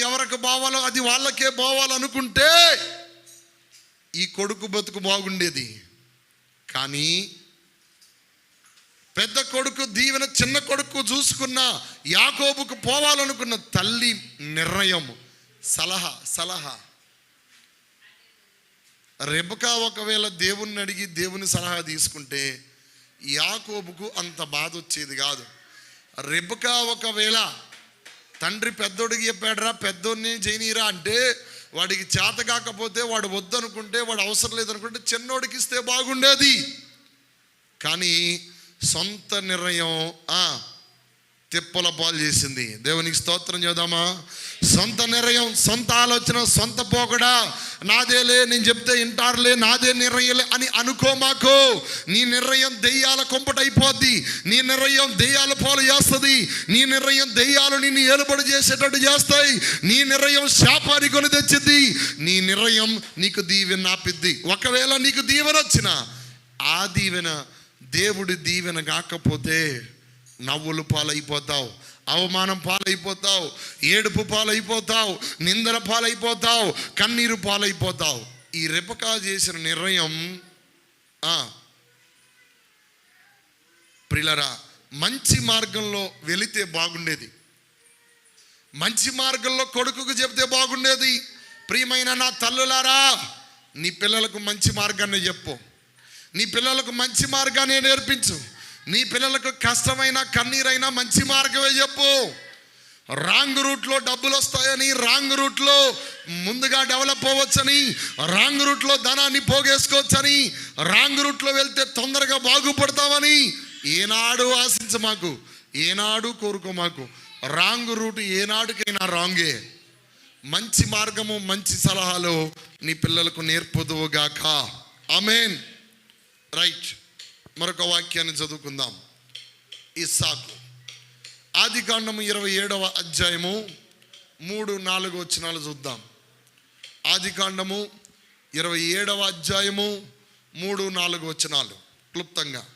ఎవరికి బావాలో అది వాళ్ళకే బావాలనుకుంటే ఈ కొడుకు బతుకు బాగుండేది. కానీ పెద్ద కొడుకు దీవెన చిన్న కొడుకు చూసుకున్న యాకోబుకు పోవాలనుకున్న తల్లి నిర్ణయం. సలహా సలహా. రెబకా ఒకవేళ దేవుణ్ణి అడిగి దేవుని సలహా తీసుకుంటే యాకోబుకు అంత బాధ వచ్చేది కాదు. రెబకా ఒకవేళ తండ్రి పెద్దోడికి చెప్పాడరా పెద్దోడిని చేయనీరా అంటే వాడికి చేత కాకపోతే వాడు వద్దనుకుంటే వాడు అవసరం లేదనుకుంటే చిన్నోడికి ఇస్తే బాగుండేది. కానీ సొంత నిర్ణయం తిప్పల పాలు చేసింది. దేవునికి స్తోత్రం చేద్దామా? సొంత నిర్ణయం సొంత ఆలోచన సొంత పోకడా. నాదేలే నేను చెప్తే వింటారులే నాదే నిర్ణయలే అని అనుకో మాకు. నీ నిర్ణయం దెయ్యాల కొంపటైపోద్ది నీ నిర్ణయం దెయ్యాల పాలు చేస్తుంది. నీ నిర్ణయం దెయ్యాలు నిన్ను ఏలుబడి చేసేటట్టు చేస్తాయి. నీ నిర్ణయం శాపాన్ని కొని తెచ్చింది నీ నిర్ణయం నీకు దీవెన ఆపిద్ది. ఒకవేళ నీకు దీవెన వచ్చిన ఆ దీవెన దేవుడి దీవెన కాకపోతే నవ్వులు పాలైపోతావు అవమానం పాలైపోతావు ఏడుపు పాలైపోతావు నిందల పాలైపోతావు కన్నీరు పాలైపోతావు. ఈ రెపకా చేసిన నిర్ణయం ప్రిలరా మంచి మార్గంలో వెళితే బాగుండేది. మంచి మార్గంలో కొడుకుకు చెప్తే బాగుండేది. ప్రియమైన నా తల్లులారా నీ పిల్లలకు మంచి మార్గాన్ని చెప్పు. నీ పిల్లలకు మంచి మార్గాన్ని నేర్పించు. నీ పిల్లలకు కష్టమైన కన్నీరైనా మంచి మార్గమే చెప్పు. రాంగ్ రూట్లో డబ్బులు వస్తాయని రాంగ్ రూట్లో ముందుగా డెవలప్ అవ్వచ్చని రాంగ్ రూట్లో ధనాన్ని పోగేసుకోవచ్చని రాంగ్ రూట్లో వెళ్తే తొందరగా బాగుపడతామని ఏనాడు ఆశించ మాకు ఏనాడు కోరుకో మాకు. రాంగ్ రూట్ ఏనాడుకైనా రాంగే. మంచి మార్గము మంచి సలహాలు నీ పిల్లలకు నేర్పుదువుగాక మీన్ రైట్. మరొక వాక్యాన్ని చదువుకుందాం. ఇస్సాకు. ఆది కాండము ఇరవై ఏడవ అధ్యాయము మూడు నాలుగు వచనాలు చూద్దాం. ఆది కాండము ఇరవై ఏడవ అధ్యాయము మూడు నాలుగు వచనాలు. క్లుప్తంగా.